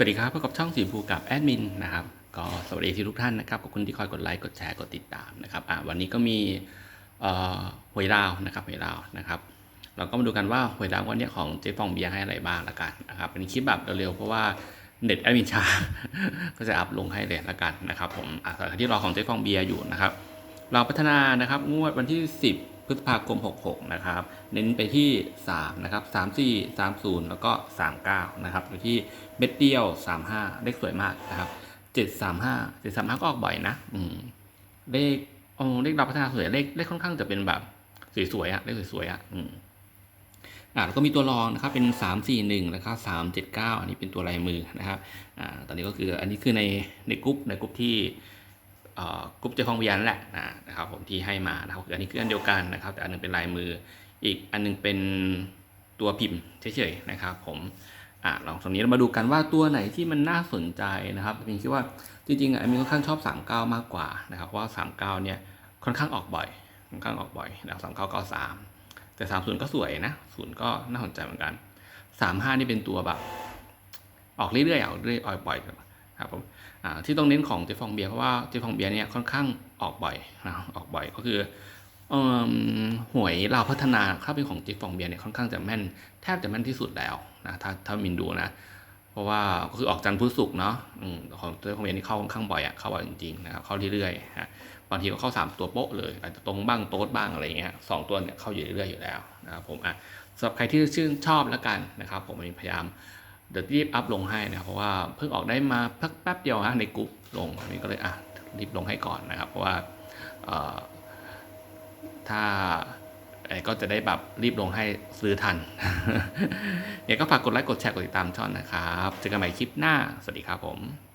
สวัสดีครับพบกับช่องสีภูกับแอดมินนะครับ ก็สวัสดีที่ทุกท่านนะครับขอบคุณที่คอยกดไลค์กดแชร์กดติดตามนะครับอะวันนี้ก็มีเอ่อหวยดาวนะครับหวยดาวนะครับ เราก็มาดูกันว่าหวยดาววันนี้ของเจ๊ฟองเบียร์ให้อะไรบ้างละกันนะครับเป็นคลิปแบบเร็วๆเพราะว่าเน็ตแอดมินช้าก็จะอัพลงให้เลยละกันนะครับผมอะสำหรับที่รอของเจ๊ฟองเบียร์อยู่นะครับ เราพัฒนานะครับงวดวันที่ 10 พฤษภาคม 66 นะครับ เน้นไปที่ 3 นะครับ 34 30 แล้วก็ 39 นะครับ อยู่ที่เม็ดเดียว 35 เลขสวยมากนะครับ 735 735 ก็ออกบ่อยนะ อืม เลขโอ้เลขเราพัฒนาสวย เลข เลขค่อนข้างจะเป็นแบบสวยๆอะเลขสวยๆอะอืมอ่าแล้วก็มีตัวรองนะครับเป็น 3 4 1แล้วก็3 7 9 อันนี้เป็นตัวลายมือนะครับอ่าตอนนี้ก็คืออันนี้คือในในกรุ๊ปในกรุ๊ปที่ กรุ๊ปเจฟองวิญญานแหละนะครับผมที่ให้มานะครับคืออันนี้คืออันเดียวกันนะครับ แต่อันหนึงเป็นลายมืออีกอันหนึงเป็นตัวพิมพ์เฉยๆนะครับ ผมอ่าลองตรงนี้เรามาดูกันว่าตัวไหนที่มันน่าสนใจนะครับมินคิดว่าจริงๆอะมินค่อนข้างชอบ 39 มากกว่านะครับเพราะว่า 39 เนี่ยค่อนข้างออกบ่อยค่อนข้างออกบ่อยนะครับ3993 แต่สามศูนย์ก็สวยนะศูนย์ก็น่าสนใจเหมือนกันสามห้านี่เป็นตัวแบบ ออกเรื่อยๆออกเรื่อยๆออกบ่อย ครับผมที่ต้องเน้นของเจฟองเบียร์เพราะว่าเจฟองเบียร์เนี่ยค่อนข้างออกบ่อยนะออกบ่อยก็คืออหวยเราพัฒนาถ้าเป็นของเจฟองเบียร์เนี่ยค่อนข้างจะแม่นแทบจะแม่นที่สุดแล้วนะถ้าถ้ามินดูนะเพราะว่าก็คือออกจันทร์พุธศุกร์เนาะอของเจฟองเบียร์นี่เข้าค่อนข้างบ่อยอะเข้าบ่อยจริงๆนะครับเข้าเรื่อยๆฮะบางทีก็เข้าสามตัวโป๊ะเลยอาจจะตรงบ้างโต๊ดบ้างอะไรเงี้ยสองตัวเนี่ยเข้าอยู่เรื่อยๆอยู่แล้วนะครับผมอะสำหรับใครที่ชื่นชอบแล้วกันนะครับผมพยายาม เดี๋ยวรีบอัพลงให้นะครับเพราะว่าเพิ่งออกได้มาเพิ่งแป๊บเดียวฮะในกลุ่มลงนี่ก็เลยอะรีบลงให้ก่อนนะครับเพราะว่าถ้าก็จะได้แบบรีบลงให้ซื้อทันเนี่ยก็ฝากกดไลค์กดแชร์กดติดตามช่องนะครับ เจอกันใหม่คลิปหน้า สวัสดีครับผม